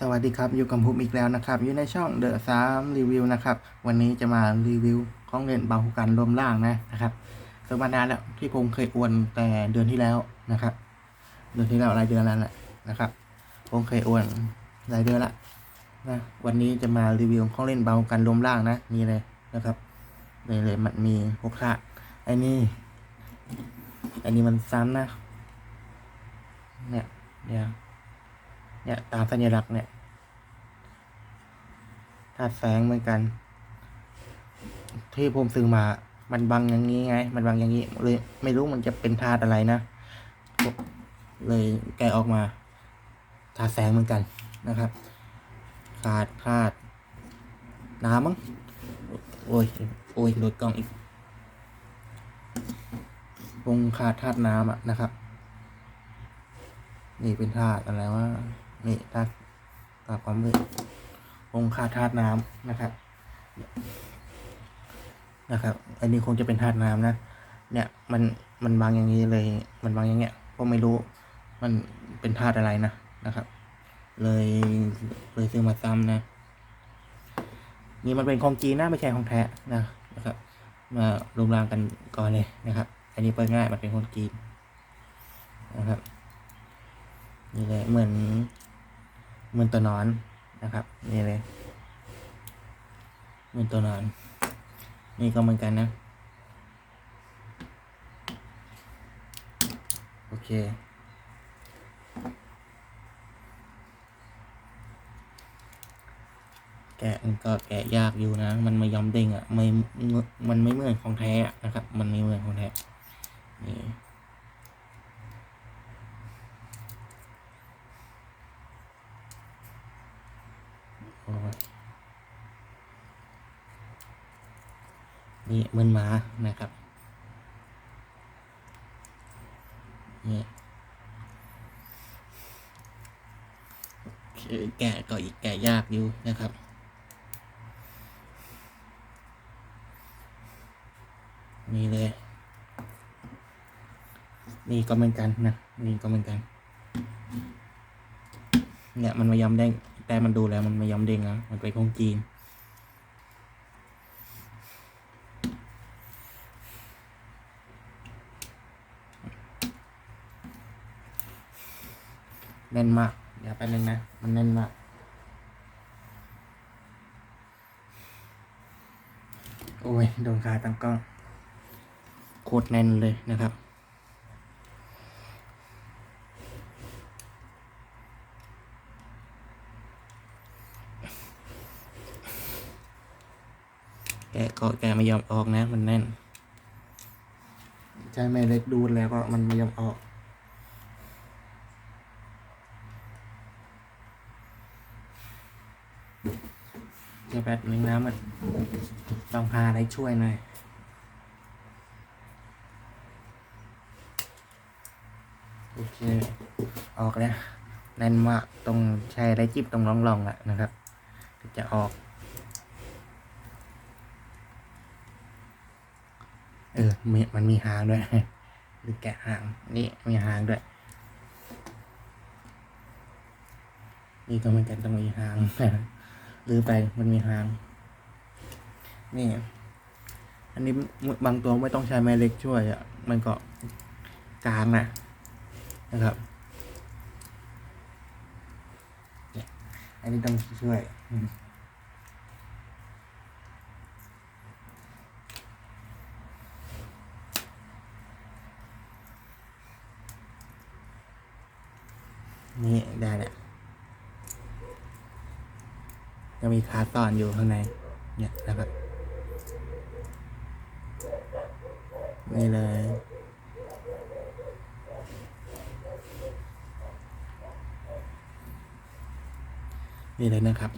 สวัสดีครับ อยู่กับผมอีกแล้วนะครับ อยู่ในช่องเดอะสามรีวิวนะครับ วันนี้จะมารีวิวของเล่นเบาหูกันรวมล่างนะนะครับสมานานแล้วที่ผมเคยอวนแต่เดือนที่แล้วนะครับ เดือนที่แล้วรายเดือนแล้วแหละนะครับ ผมเคยอวนรายเดือนละนะวันนี้จะมารีวิวของเล่นเบาหูกันรวมล่างนะนี่เลยนะครับเลยเลยมันมีพกค่าไอ้นี่อันนี้มันซ้ำนะเนี่ยเนี่ย เนี่ยตามสัญลักษณ์เนี่ยธาตุแสงเหมือนกัน ที่ผมซื้อมา มันบังอย่างนี้ไง มันบังอย่างนี้เลยไม่รู้มันจะเป็นธาตุอะไรนะ เลยแกะออกมาธาตุแสงเหมือนกันนะครับขาดธาตุน้ำมั้งโอ้ยโอ้ยโดดกล้องอีกวงขาดธาตุน้ำอะนะครับ นี่เป็นธาตุอะไรวะ นี่ธาตุตาความมืดองค่าธาตุน้ำนะครับ นะครับ อันนี้คงจะเป็นธาตุน้ำนะ เนี่ยมันมันบางอย่างนี้เลย มันบางอย่างเงี้ยก็ไม่รู้มันเป็นธาตุอะไรนะนะครับ เลยเลยซื้อมาซ้ำนะ นี่มันเป็นของจีนนะไม่ใช่ของแท้นะนะครับมาลงรางกันก่อนเลยนะครับ อันนี้เปิดง่ายมันเป็นของจีนนะครับนี่เลยเหมือน เหมือนตัวนอนนะครับ นี่เลยเหมือนตัวนอน นี่ก็เหมือนกันนะ โอเคแกะมันก็แกะยากอยู่นะ มันไม่ยอมเด้งอะ่ะ ไม่ มันไม่เหมือนของแท้อะนะครับ มันไม่เหมือนของแท้ นี่ นี่เหมือนหมานะครับนี่คือแกะก็อีกแกะยากอยู่นะครับนี่เลย นี่ก็เหมือนกันนะ นี่ก็เหมือนกัน เนี่ยมันไม่ยอมเด้ง แต่มันดูแล้วมันไม่ยอมเด้งนะมันเป็นของจีน แน่นมาก เดี๋ยวแป๊บนึงนะ มันแน่นมาก โอ้ย โดนขาตั้งกล้อง โคตรแน่นเลยนะครับ แกก็แกไม่ยอมออกนะ มันแน่น ใช้แม่เล็กดูดแล้วก็มันไม่ยอมออก เดี๋ยวแป๊บนึงนะมันต้องพาอะไรช่วยหน่อยโอเค ออกแล้วแน่นมากตรงใช้ไรจิ้มตรงร่องๆอะนะครับ จะออก เออม,มันมีหางด้วยหรือแกะหางนี่มีหางด้วย นี่ก็เหมือนกันต้องมีหาง หรือไปมันมีหาง นี่ อันนี้บางตัวไม่ต้องใช้แม่เล็กช่วยอะ มันก็กลางนะนะครับอันนี้ต้องช่วยอืมนี่ได้แหละยัง มีขาตอนอยู่ข้างใน เนี่ยนะครับ นี่เลย นี่เลยนะครับ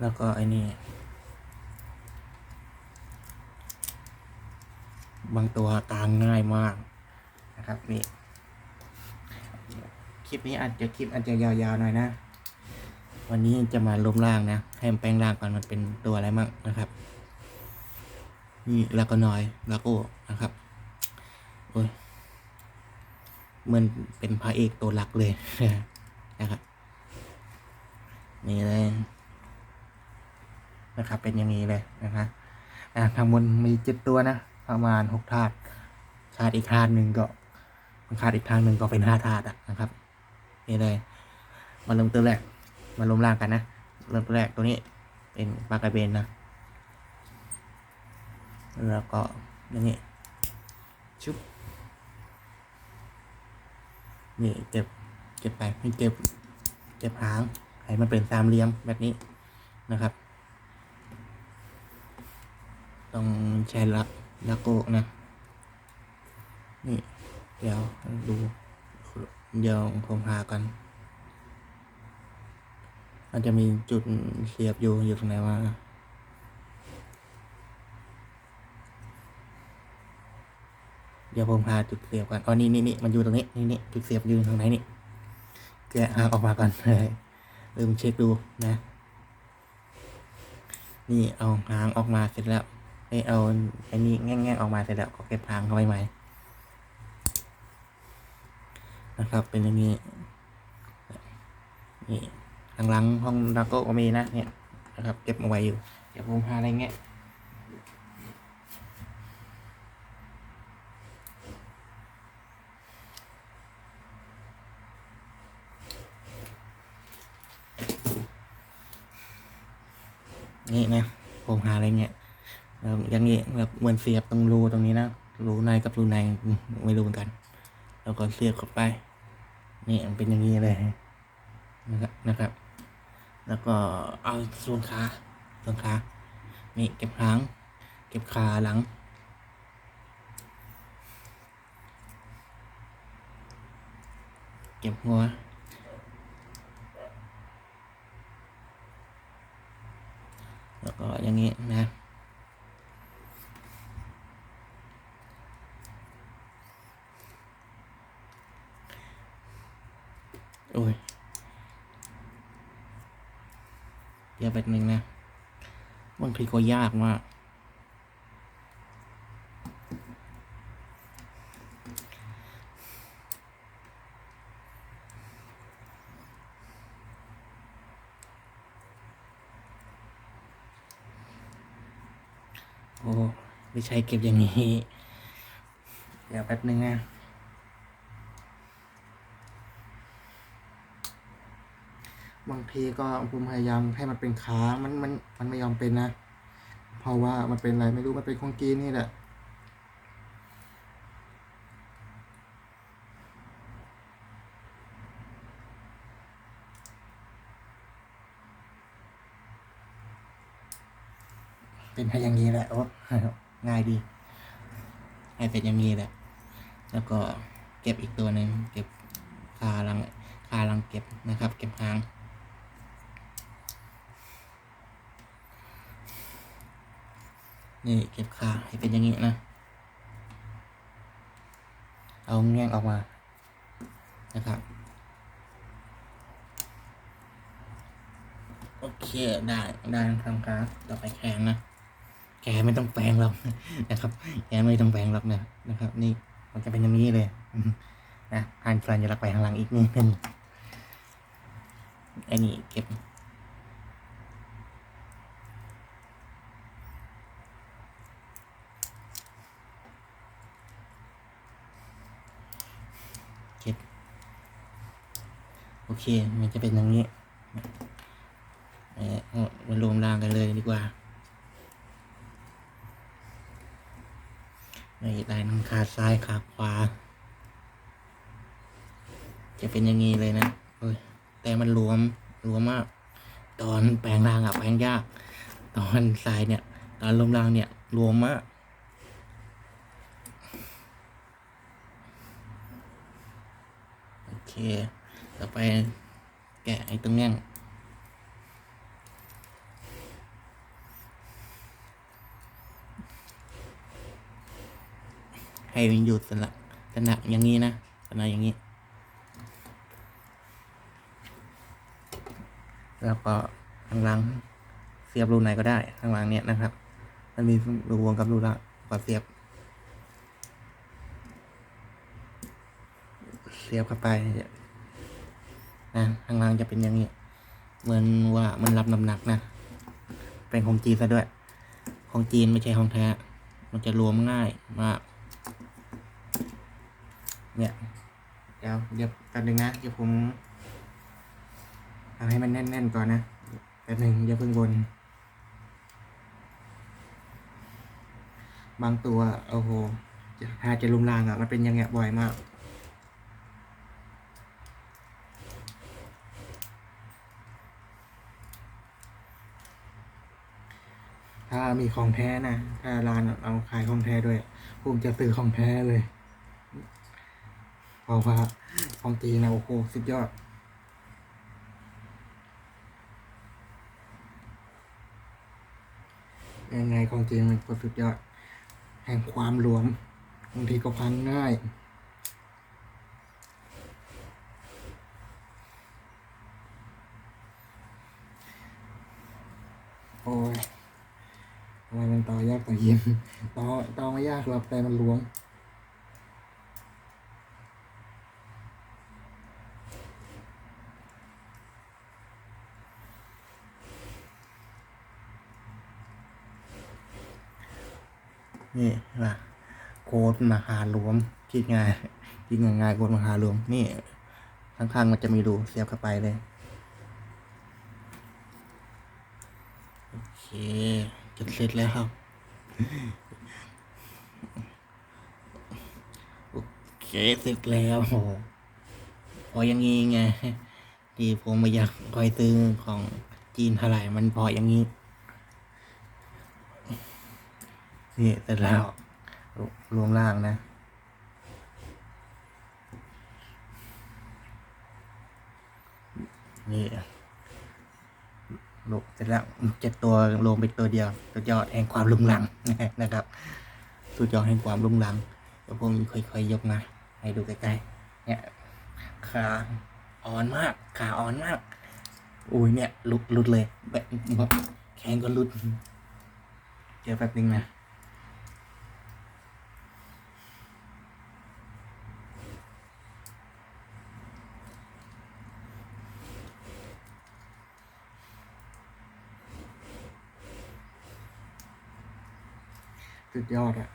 แล้วก็ไอ้นี่บางตัวตางง่ายมากนะครับนี่ คลิปนี้อาจจะคลิปอาจจะยาวๆหน่อยนะ วันนี้จะมาล้มล่างนะ ให้มันแปลงร่างก่อนมันเป็นตัวอะไรมั่งนะครับ นี่แล้วก็น้อยแล้วก็นะครับ โอ้ยเหมือนเป็นพระเอกตัวหลักเลยนะครับ นี่เลยนะครับ เป็นอย่างนี้เลยนะครับอ่าทางบนมีเจ็ดตัวนะ ประมาณหกธาตุธาตุอีกธาตุหนึ่งก็ธาตุอีกทางหนึ่งก็เป็นห้าธาตุนะครับ นี่เลย มาเริ่มตัวแรก มาลมล่างกันนะเริ่มตัวแรกตัวนี้ เป็นปลากระเบนนะ แล้วก็อย่างนี้ชุบนี่เก็บเก็บไปให้เก็บเก็บหางให้มันเป็นสามเหลี่ยมแบบนี้นะครับ ต้องใช้ลักลักโกนะ นี่ เดี๋ยวดู เดี๋ยวผมหากันมันจะมีจุดเสียบอยู่อยู่ตรงไหนวะเดี๋ยวผมหาจุดเสียบกันอ๋อนี่นี่นี่มันอยู่ตรงนี้นี่นี่จุดเสียบอยู่ทางไหนนี่แกะหาออกมาก่อนเลยลืมเช็คดูนะ นี่เอาหางออกมาเสร็จแล้วไอเอาไอ้นี่แง่งๆออกมาเสร็จแล้วก็เก็บหางเข้าไปใหม่ นะครับ เป็นอย่างนี้ นี่หลังห้องดาโก้ก็มีนะเนี่ยนะครับเก็บเอาไว้อยู่เดี๋ยวผมหาอะไรเงี้ยนี่นะผมหาอะไรเงี้ยแล้วอย่างนี้แบบเหมือนเสียบตรงรูตรงนี้นะรูในกับรูในไม่รู้เหมือนกัน แล้วก็เสียบเข้าไป นี่มันเป็นอย่างนี้เลยนะครับนะครับ แล้วก็เอาส่วนขาส่วนขานี่เก็บหางเก็บขาหลัง เก็บหัวแล้วก็อย่างนี้นะ โอ้ยเดี๋ยวแบบหนึ่งนะ บางทีก็ยากมาก โอ้ ไม่ใช่เก็บอย่างนี้ เดี๋ยวแป๊บหนึ่งนะ บางทีก็ผมพยายามให้มันเป็นขามันมันมันไม่ยอมเป็นนะ เพราะว่ามันเป็นอะไรไม่รู้มันเป็นของกีนนี่แหละเป็นให้อย่างนี้แหละโอ้ง่ายดีให้เป็นอย่างนี้แหละ แล้วก็เก็บอีกตัวหนึ่งเก็บคาลังคาลังเก็บนะครับ เก็บหาง นี่เก็บขาให้เป็นอย่างนี้นะ เอาแง่งออกมา นะครับ โอเค ได้ได้ทำครับต่อไปแขนนะแกไม่ต้องแปลงหรอกนะครับแกไม่ต้องแปลงหรอกนะนะครับ นี่มันจะเป็นอย่างนี้เลยนะหันฟันจะลักไปข้างหลังอีกนิดนึงอ้นี่เก็บ เก็บ โอ เค มันจะเป็นอย่างนี้เออเอามารวมร่างกันเลยดีกว่าในลายน้ำขาซ้ายขาขวา จะเป็นอย่างนี้เลยนะเอ้ยแต่มันรวมรวมมาก ตอนแปลงร่างอะแปลงยาก ตอนทรายเนี่ย ตอนลมร่างเนี่ยรวมมากโอเค ต่อไปแกะไอ้ตรงแง่งให้มันหยุดสละสนะอย่างนี้นะสนะอย่างนี้ แล้วก็ข้างหลังเสียบรูไหนก็ได้ข้างหลังเนี่ยนะครับ มันมีรูวงกับรูละก็เสียบ เสียบเข้าไป นะข้างล่างจะเป็นอย่างนี้ เหมือนว่ามันรับน้ำหนักนะ เป็นของจีนซะด้วย ของจีนไม่ใช่ของแท้ มันจะรวมง่ายมาก เนี่ย เดี๋ยวเดี๋ยวแป๊บนึงนะ เดี๋ยวผมเอาให้มันแน่นๆก่อนนะแป๊บนึงอย่าเพิ่งบนบางตัวโอ้โหจะถ้าจะลุมลางอะ มันเป็นอยังไงบ่อยมาก มีของแท้นะถ้าร้านเอาขายของแท้ด้วยผมจะซื้อของแท้เลยเพราะว่าของจีนะโอ้โหสุดยอดยังไงของจีนมันก็สุดยอด แห่งความรวมบางทีก็พังง่าย โอ้ยทำไมมันต่อยากต่อเย็นต่อต่อไม่ยากหรอกแต่มันล้วง นี่ล่ะโค้ดมาหารวมคิดง่ายคิดง่ายๆโค้ดมาหารวมนี่ข้างๆมันจะมีรูเสียบเข้าไปเลยโอเคจนเสร็จแล้วครับ โอเคเสร็จแล้วพออย่างงี้ไงที่ผมไม่อยากคอยซื้อของจีนเท่าไหร่มันพออย่างนี้นี่เสร็จแล้วรวมล่างนะ นี่ลกเสร็จแล้วเจ็ดตัวรวมเป็นตัวเดียวสุดยอดแห่งความลุงลังนะครับ สุดยอดแห่งความลุงลังเดี๋ยวผมค่อยๆยกมา ให้ดูใกล้ๆ เนี่ยขาอ่อนมาก ขาอ่อนมาก อุ้ยเนี่ยหลุดหลุดเลยแบบแขนก็หลุดเดี๋ยวแป๊บนึงนะสุดยอดอะ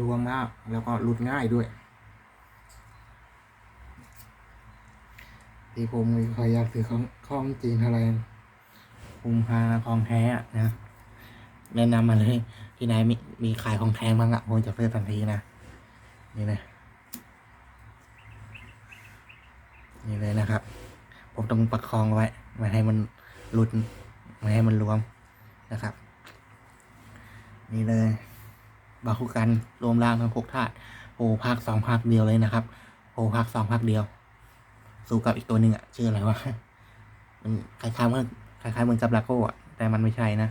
รวมมากแล้วก็หลุดง่ายด้วย ที่ผมไม่ค่อยอยากซื้อของของจีนเท่าไหร่ผมหาของแท้อะนะแนะนำมาเลย ที่ไหนมีมีขายของแท้บ้างอะผมจะซื้อทันทีนะนี่เลยนี่เลยนะครับ ผมต้องประคองไว้ไม่ให้มันหลุดไม่ให้มันรวมนะครับ นี่เลยบาคุกันรวมร่างทั้งหกธาตุโอภาคสองภาคเดียวเลยนะครับโอภาคสองภาคเดียว สู้กับอีกตัวหนึ่งอะชื่ออะไรวะมันคล้ายๆเหมือนคล้ายๆเหมือนกับลาโก้อะแต่มันไม่ใช่นะ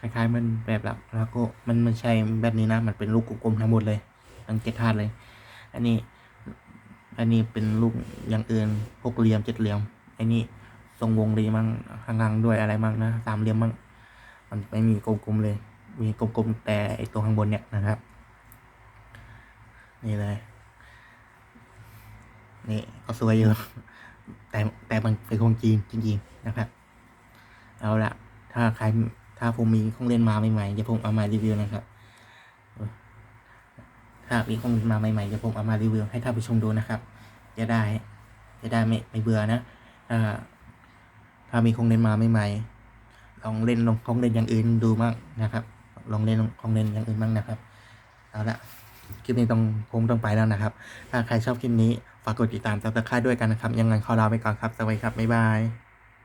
คล้ายๆมันแบบลาโก้มันไม่ใช่แบบนี้นะ มันเป็นลูกกลมๆทั้งหมดเลยทั้งเจ็ดธาตุเลย อันนี้ อันนี้เป็นลูกอย่างอื่นหกเหลี่ยมเจ็ดเหลี่ยมอันนี้ทรงวงรีมั่งข้างล่างด้วยอะไรมั่งนะสามเหลี่ยมมั่งมันไม่มีกลมๆเลย มีกลมๆแต่ไอตัวข้างบนเนี่ยนะครับ นี่เลย นี่ก็สวยอยู่แต่แต่มันเป็นของจีนจริงๆนะครับ เอาละถ้าใครถ้าผมมีของเล่นมาใหม่ๆจะผมเอามารีวิวนะครับ ถ้ามีของมาใหม่ๆจะผมเอามารีวิวให้ท่านผู้ชมดูนะครับ จะได้ จะได้ไม่ไม่เบื่อนะถ้าถ้ามีของเล่นมาใหม่ๆลองเล่นลองของเล่นอย่างอื่นดูบ้างนะครับ ลองเล่นของเล่นอย่างอื่นบ้างนะครับ เอาละ คลิปนี้ต้องคงต้องไปแล้วนะครับ ถ้าใครชอบคลิปนี้ ฝากกดติดตามซับสไครต์ด้วยกันนะครับ ยังไงขอลาไปก่อนครับ สวัสดีครับ บ๊ายบาย